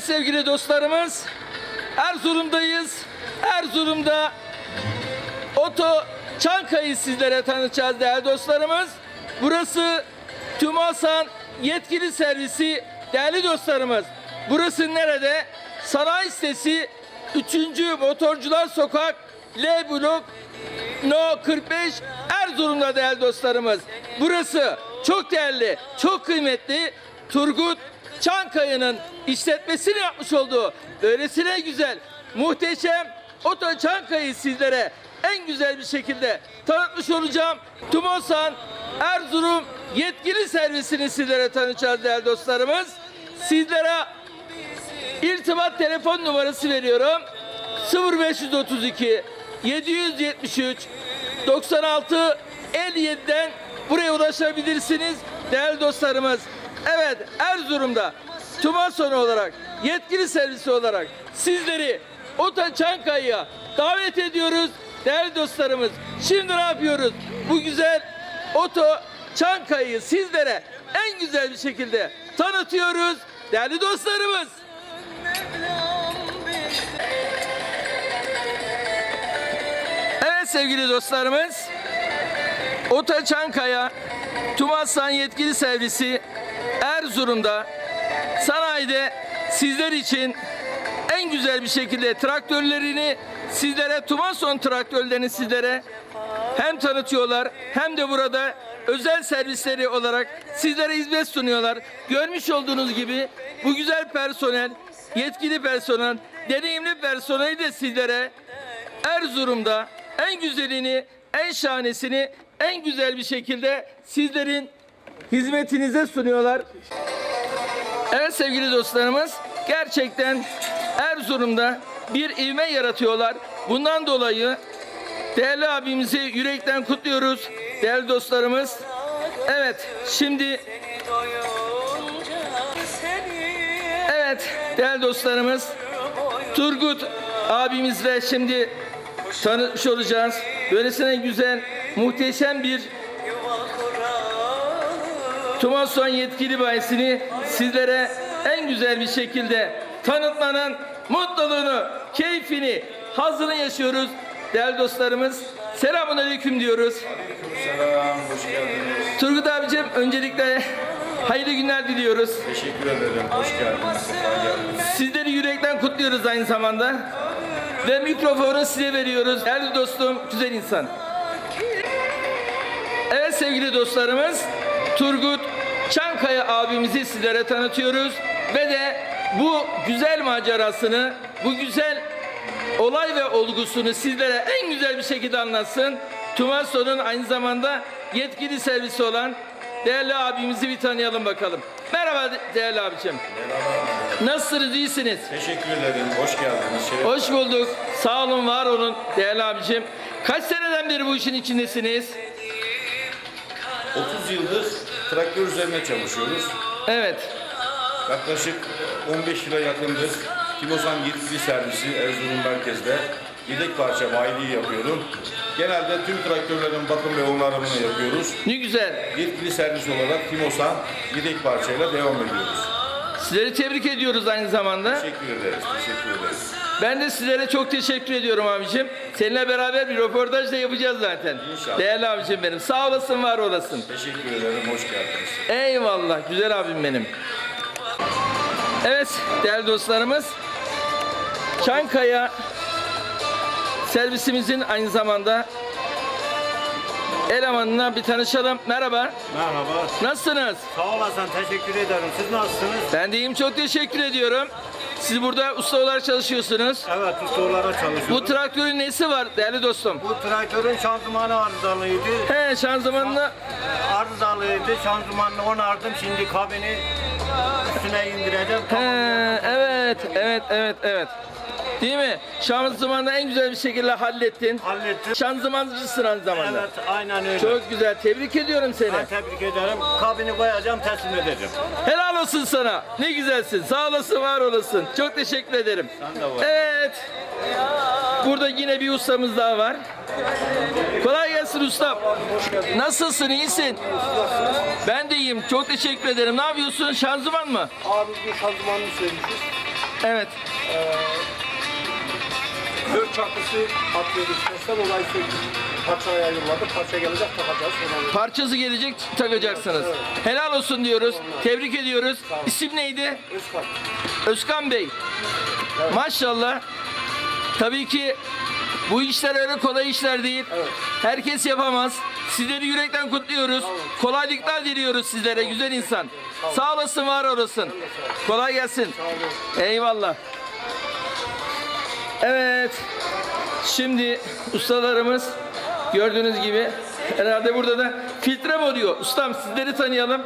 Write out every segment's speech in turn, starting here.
Sevgili dostlarımız Erzurum'dayız. Erzurum'da Oto Çankaya'yı sizlere tanıtacağız değerli dostlarımız. Burası Tümasan yetkili servisi değerli dostlarımız. Burası nerede? Sanayi sitesi 3. Motorcular Sokak L blok No 45 Erzurum'da değerli dostlarımız. Burası çok değerli, çok kıymetli Turgut Çankaya'nın işletmesini yapmış olduğu böylesine güzel, muhteşem Oto Çankaya'yı sizlere en güzel bir şekilde tanıtmış olacağım. Tumosan Erzurum yetkili servisini sizlere tanıtacağız değerli dostlarımız. Sizlere İrtibat telefon numarası veriyorum. 0532 773 96 57'den buraya ulaşabilirsiniz değerli dostlarımız. Evet Erzurum'da Tumason olarak yetkili servisi olarak sizleri Ota Çankaya'ya davet ediyoruz değerli dostlarımız. Şimdi ne yapıyoruz? Bu güzel Oto Çankaya'yı sizlere en güzel bir şekilde tanıtıyoruz değerli dostlarımız. Evet sevgili dostlarımız. Ota Çankaya Tumasan Yetkili Servisi Erzurum'da sanayide sizler için en güzel bir şekilde traktörlerini sizlere Tumason traktörlerini sizlere hem tanıtıyorlar hem de burada özel servisleri olarak sizlere hizmet sunuyorlar. Görmüş olduğunuz gibi bu güzel personel, yetkili personel, deneyimli personeli de sizlere Erzurum'da en güzelini, en şahanesini en güzel bir şekilde sizlerin hizmetinize sunuyorlar. Evet sevgili dostlarımız gerçekten Erzurum'da bir ivme yaratıyorlar. Bundan dolayı değerli abimizi yürekten kutluyoruz değerli dostlarımız. Evet şimdi evet değerli dostlarımız Turgut abimizle şimdi tanışmış olacağız. Böylesine güzel, muhteşem bir Tumason yetkili bayisini sizlere en güzel bir şekilde tanıtmanın mutluluğunu, keyfini, hazını yaşıyoruz. Değerli dostlarımız, selamun aleyküm diyoruz. Selam, hoş geldiniz. Turgut abicim öncelikle hayırlı günler diliyoruz. Teşekkür ederim, hoş geldiniz. Sizleri yürekten kutluyoruz aynı zamanda. Ve mikrofonu size veriyoruz. Değerli dostum, güzel insan. Evet sevgili dostlarımız, Turgut Çankaya abimizi sizlere tanıtıyoruz. Ve de bu güzel macerasını, bu güzel olay ve olgusunu sizlere en güzel bir şekilde anlatsın. Tumaso'nun aynı zamanda yetkili servisi olan değerli abimizi bir tanıyalım bakalım. Merhaba de- değerli abicim. Nasılsınız, iyisiniz? Teşekkür ederim, hoş geldiniz. Şeref Hoş bulduk. Sağ olun, var olun değerli abicim. Kaç seneden beri bu işin içindesiniz? 30 yıldır traktör üzerine çalışıyoruz. Evet. Yaklaşık 15 yıla yakındır Timosan yetkili servisi Erzurum merkezde yedek parça bayiliği yapıyorum. Genelde tüm traktörlerin bakım ve onarımını yapıyoruz. Ne güzel. Yetkili servis olarak Timosan yedek parçayla devam ediyoruz. Sizleri tebrik ediyoruz aynı zamanda. Teşekkür ederiz, teşekkür ederiz. Ben de sizlere çok teşekkür ediyorum abicim. Seninle beraber bir röportaj da yapacağız zaten. İnşallah. Değerli abicim benim. Sağ olasın, var olasın. Teşekkür ederim, hoş geldiniz. Eyvallah güzel abim benim. Evet değerli dostlarımız. Çankaya servisimizin aynı zamanda elemanına bir tanışalım. Merhaba. Merhaba. Nasılsınız? Sağ olasın. Teşekkür ederim. Siz nasılsınız? Ben de iyiyim. Çok teşekkür ediyorum. Siz burada usta olarak çalışıyorsunuz. Evet, ustalara çalışıyorum. Bu traktörün nesi var değerli dostum? Bu traktörün şanzımanı arızalıydı. He şanzımanla Arızalıydı. Şanzımanını onardım. Şimdi kabini üstüne indireceğim. He, evet, evet, evet, evet. Değil mi? Şanzımanı en güzel bir şekilde hallettin. Hallettim. Şanzımancısın aynı zamanda. Evet, aynen öyle. Çok güzel. Tebrik ediyorum seni. Ben tebrik ederim. Kabini koyacağım, teslim edeceğim. Helal olsun sana. Ne güzelsin. Sağ olasın, var olasın. Çok teşekkür ederim. Sen de var. Evet. Burada yine bir ustamız daha var. Kolay gelsin ustam. Nasılsın? iyisin? Ben de iyiyim. Çok teşekkür ederim. Ne yapıyorsun? Şanzıman mı? Abi bu şanzımanını söylemişiz. Evet. Dört çakısı atıyorduk. Mesela olay söktük. Parçaya ayrılmadı. Parça gelecek takacağız. Önemli. Parçası gelecek takacaksınız. Helal olsun diyoruz. Tebrik ediyoruz. İsim neydi? Özkan. Özkan Bey. Maşallah. Tabii ki bu işler öyle kolay işler değil. Herkes yapamaz. Sizleri yürekten kutluyoruz. Kolaylıklar diliyoruz sizlere güzel insan. Sağ olasın, var olasın. Kolay gelsin. Eyvallah. Evet. Şimdi ustalarımız gördüğünüz gibi herhalde burada da filtre mi oluyor? Ustam sizleri tanıyalım.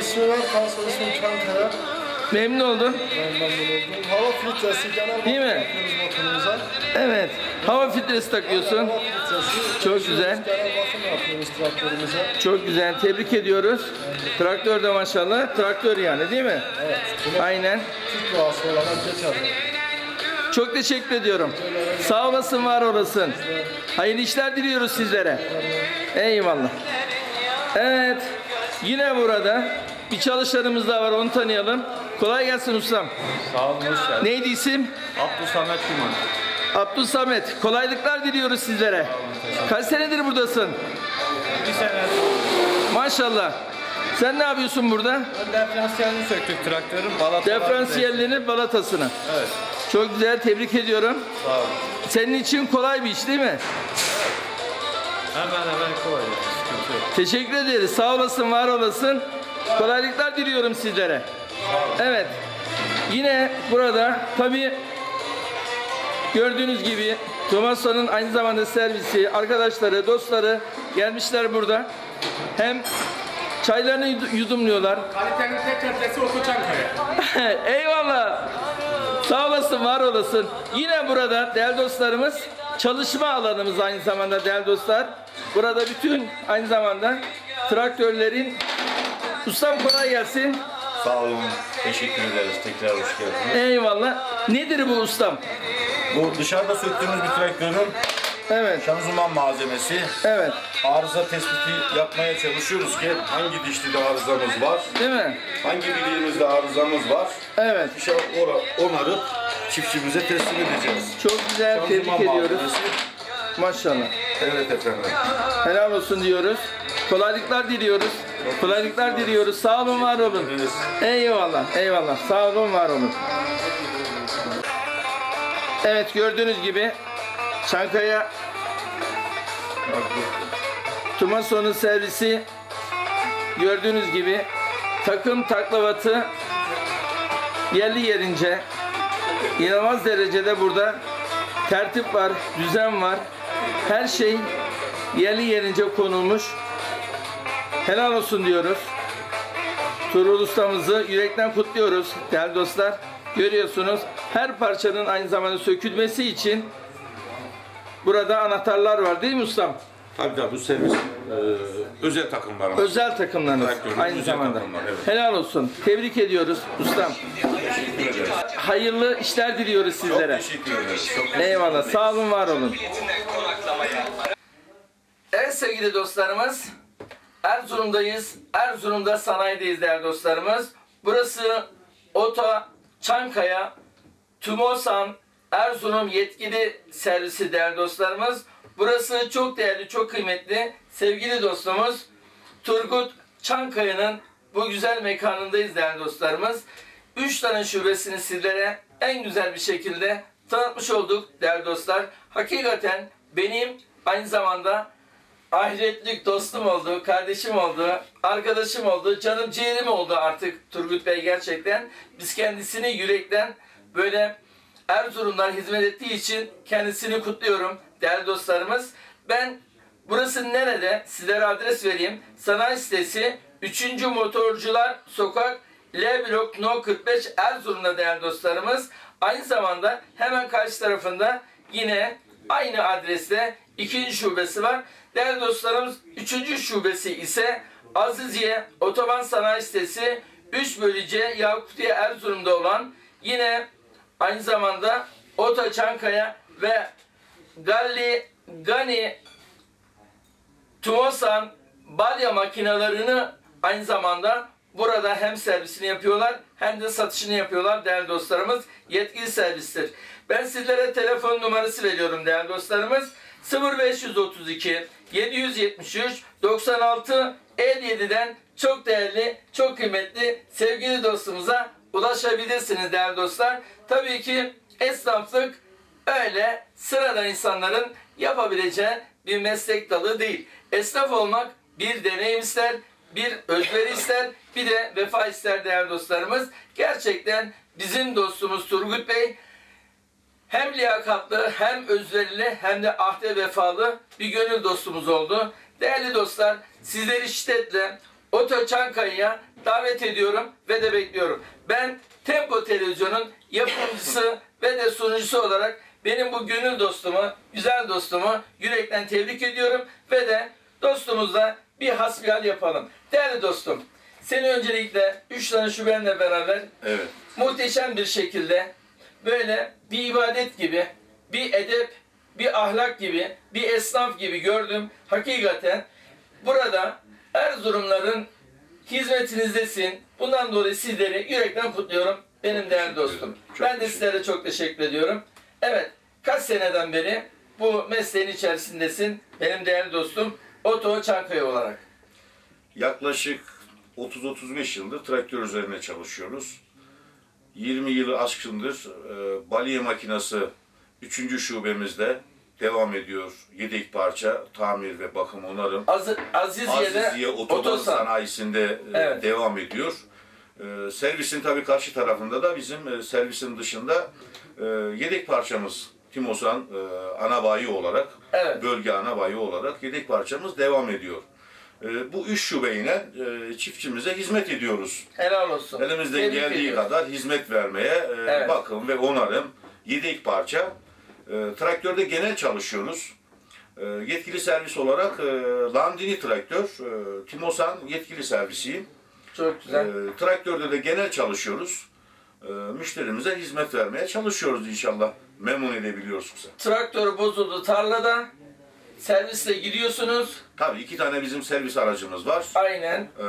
İsmi var. Kalsın ismi Çankaya. Memnun oldum. Ben memnun oldum. Hava filtresi genel Değil mi? motorumuza. Evet. Hava filtresi takıyorsun. Hava filtresi. Çok güzel. Genel bakım yapıyoruz traktörümüze. Çok güzel. Tebrik ediyoruz. Traktör de maşallah. Traktör yani değil mi? Evet. Aynen. Türk doğası olarak geçer. Çok teşekkür ediyorum. Sağ olasın, var olasın. Hayırlı işler diliyoruz sizlere. Eyvallah. Evet. Yine burada bir çalışanımız daha var. Onu tanıyalım. Kolay gelsin ustam. Sağ olun, hoş geldin. Neydi isim? Abdülsamet Kuman. Abdül Samet. Kolaylıklar diliyoruz sizlere. Kaç senedir buradasın? Bir sene Maşallah. Sen ne yapıyorsun burada? diferansiyelini söktük traktörün. Balatalar Diferansiyelini balatasını. Evet. Çok güzel tebrik ediyorum. Sağ olun. Senin için kolay bir iş değil mi? Hemen hemen kolay. Sıkıntı yok. Teşekkür ederiz. Sağ olasın, var olasın. Kolaylıklar diliyorum sizlere. Evet. Yine burada tabii gördüğünüz gibi Tomasa'nın aynı zamanda servisi, arkadaşları, dostları gelmişler burada. Hem çaylarını yud- yudumluyorlar. Kalitenin tek adresi Çankaya. Eyvallah. Sağ olasın, var olasın. Yine burada değerli dostlarımız çalışma alanımız aynı zamanda değerli dostlar. Burada bütün aynı zamanda traktörlerin Ustam kolay gelsin. Sağ olun. Teşekkür ederiz. Tekrar hoş geldiniz. Eyvallah. Nedir bu ustam? Bu dışarıda söktüğümüz bir traktörün Evet, şanzıman malzemesi. evet. Arıza tespiti yapmaya çalışıyoruz ki hangi dişlide arızamız var, Değil mi? hangi bileğimizde arızamız var. Evet. İşte ora- onarıp çiftçimize teslim edeceğiz. Çok güzel. Tebrik Şanzıman ediyoruz. malzemesi. Maşallah. Evet efendim. Helal olsun diyoruz. Kolaylıklar diliyoruz. Kolaylıklar diliyoruz. Sağ olun, var olun. Eyvallah, eyvallah. Sağ olun, var olun. Evet, gördüğünüz gibi Çankaya Tumaso'nun servisi gördüğünüz gibi takım taklavatı yerli yerince inanılmaz derecede burada tertip var, düzen var. Her şey yerli yerince konulmuş. Helal olsun diyoruz. Tuğrul ustamızı yürekten kutluyoruz değerli dostlar. Görüyorsunuz her parçanın aynı zamanda sökülmesi için burada anahtarlar var değil mi ustam? Tabii tabii bu servis e, özel takımlarımız. Özel takımlarınız Traktörün aynı özel zamanda. takımlar, evet. Helal olsun. Tebrik ediyoruz ustam. Hayırlı işler diliyoruz sizlere. Teşekkür ederiz. Çok Eyvallah. Sağ olun, var olun. Evet sevgili dostlarımız. Erzurum'dayız. Erzurum'da sanayideyiz değerli dostlarımız. Burası Ota Çankaya Tumosan Erzurum yetkili servisi değerli dostlarımız. Burası çok değerli, çok kıymetli sevgili dostumuz Turgut Çankaya'nın bu güzel mekanındayız değerli dostlarımız. Üç tane şubesini sizlere en güzel bir şekilde tanıtmış olduk değerli dostlar. Hakikaten benim aynı zamanda ahiretlik dostum oldu, kardeşim oldu, arkadaşım oldu, canım ciğerim oldu artık Turgut Bey gerçekten. Biz kendisini yürekten böyle Erzurum'dan hizmet ettiği için kendisini kutluyorum değerli dostlarımız. Ben burası nerede? Sizlere adres vereyim. Sanayi sitesi 3. Motorcular Sokak L blok No 45 Erzurum'da değerli dostlarımız. Aynı zamanda hemen karşı tarafında yine aynı adreste ikinci şubesi var. Değerli dostlarımız üçüncü şubesi ise Aziziye Otoban Sanayi Sitesi 3 bölü C Yakutiye Erzurum'da olan yine aynı zamanda Ota Çankaya ve Galli Gani Tumosan balya makinalarını aynı zamanda burada hem servisini yapıyorlar hem de satışını yapıyorlar değerli dostlarımız. Yetkili servistir. Ben sizlere telefon numarası veriyorum değerli dostlarımız. 0532 773 96 57'den çok değerli, çok kıymetli sevgili dostumuza ulaşabilirsiniz değerli dostlar. Tabii ki esnaflık öyle sıradan insanların yapabileceği bir meslek dalı değil. Esnaf olmak bir deneyim ister, bir özveri ister, bir de vefa ister değerli dostlarımız. Gerçekten bizim dostumuz Turgut Bey hem liyakatlı, hem özverili, hem de ahde vefalı bir gönül dostumuz oldu. Değerli dostlar, sizleri şiddetle Oto Çankaya'ya davet ediyorum ve de bekliyorum. Ben Tempo Televizyon'un yapımcısı ve de sunucusu olarak benim bu gönül dostumu, güzel dostumu yürekten tebrik ediyorum ve de dostumuzla bir hasbihal yapalım. Değerli dostum, seni öncelikle 3 tane şubenle beraber Evet. muhteşem bir şekilde böyle bir ibadet gibi, bir edep, bir ahlak gibi, bir esnaf gibi gördüm. Hakikaten burada Erzurumların hizmetinizdesin. Bundan dolayı sizleri yürekten kutluyorum. Benim değerli dostum. Çok Ben de sizlere çok teşekkür ediyorum. Evet, kaç seneden beri bu mesleğin içerisindesin. Benim değerli dostum Oto Çankaya olarak. Yaklaşık 30-35 yıldır traktör üzerine çalışıyoruz. 20 yılı aşkındır e, balye makinası 3. şubemizde devam ediyor. Yedek parça, tamir ve bakım onarım. Az, Aziziye'de Aziziye Otoban Otosan. Sanayisi'nde e, Evet. devam ediyor. E, servisin tabii karşı tarafında da bizim e, servisin dışında e, yedek parçamız Timosan e, ana bayi olarak, Evet. bölge ana bayi olarak yedek parçamız devam ediyor. E, bu üç şubeyle e, çiftçimize hizmet ediyoruz. Helal olsun. Elimizden Tebrik geldiği ediyorum. kadar hizmet vermeye, e, Evet. bakım ve onarım, yedek parça. E, traktörde genel çalışıyoruz. E, yetkili servis olarak e, Landini traktör, e, Timosan yetkili servisiyim. Çok güzel. E, traktörde de genel çalışıyoruz. E, müşterimize hizmet vermeye çalışıyoruz inşallah. Memnun edebiliyorsak. Traktör bozuldu tarlada. Servisle gidiyorsunuz. Tabii iki tane bizim servis aracımız var. Aynen. e,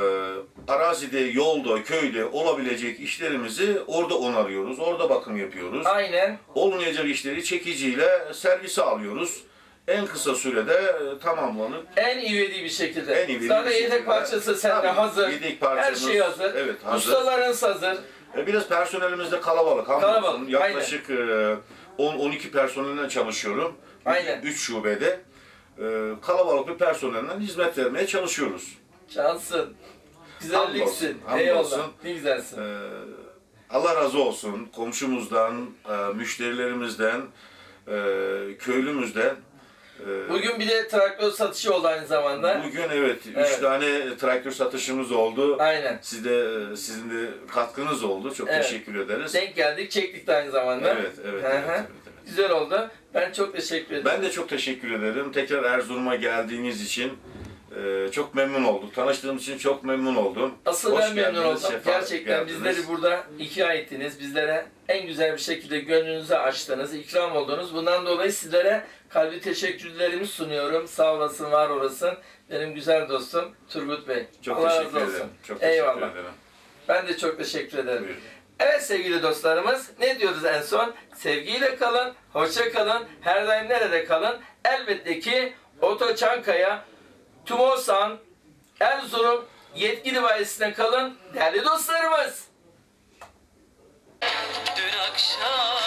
arazide, yolda, köyde olabilecek işlerimizi orada onarıyoruz, orada bakım yapıyoruz. Aynen. Olmayacak işleri çekiciyle servise alıyoruz. En kısa sürede e, tamamlanıp En ivedi bir şekilde. En ivedi Zaten bir yedek şekilde. parçası sende Tabii, hazır. yedek Her parçamız, şey hazır. evet, hazır. Ustalarınız hazır. e, biraz personelimiz de kalabalık. hamdolsun. Kalabalık, Yaklaşık e, 10-12 personelle çalışıyorum. Aynen. 3 şubede. E, kalabalık bir personelle hizmet vermeye çalışıyoruz. Şansın. Güzelliksin. Hamdolsun, Eyvallah. hamdolsun. Ne güzelsin. Ee, Allah razı olsun komşumuzdan, e, müşterilerimizden, e, köylümüzden. E, Bugün bir de traktör satışı oldu aynı zamanda. Bugün evet, Evet. üç tane traktör satışımız oldu. Aynen. Siz de, sizin de katkınız oldu. Çok Evet. teşekkür ederiz. Denk geldik, çektik de aynı zamanda. Evet, evet, Hı evet, evet, evet. Güzel oldu. Ben çok teşekkür ederim. Ben de çok teşekkür ederim. Tekrar Erzurum'a geldiğiniz için e, çok memnun olduk. Tanıştığım için çok memnun oldum. Asıl Hoş ben memnun oldum. Gerçekten geldiniz. bizleri burada ikna ettiniz. Bizlere en güzel bir şekilde gönlünüzü açtınız, ikram oldunuz. Bundan dolayı sizlere kalbi teşekkürlerimi sunuyorum. Sağ olasın, var olasın. Benim güzel dostum Turgut Bey. Çok Allah teşekkür razı olsun. ederim. Çok teşekkür Eyvallah. ederim. Ben de çok teşekkür ederim. Buyurun. Evet sevgili dostlarımız ne diyoruz en son? Sevgiyle kalın, hoşça kalın, her daim nerede kalın? Elbette ki Oto Çankaya, Tumosan, Erzurum yetkili bayisine kalın değerli dostlarımız. Dün akşam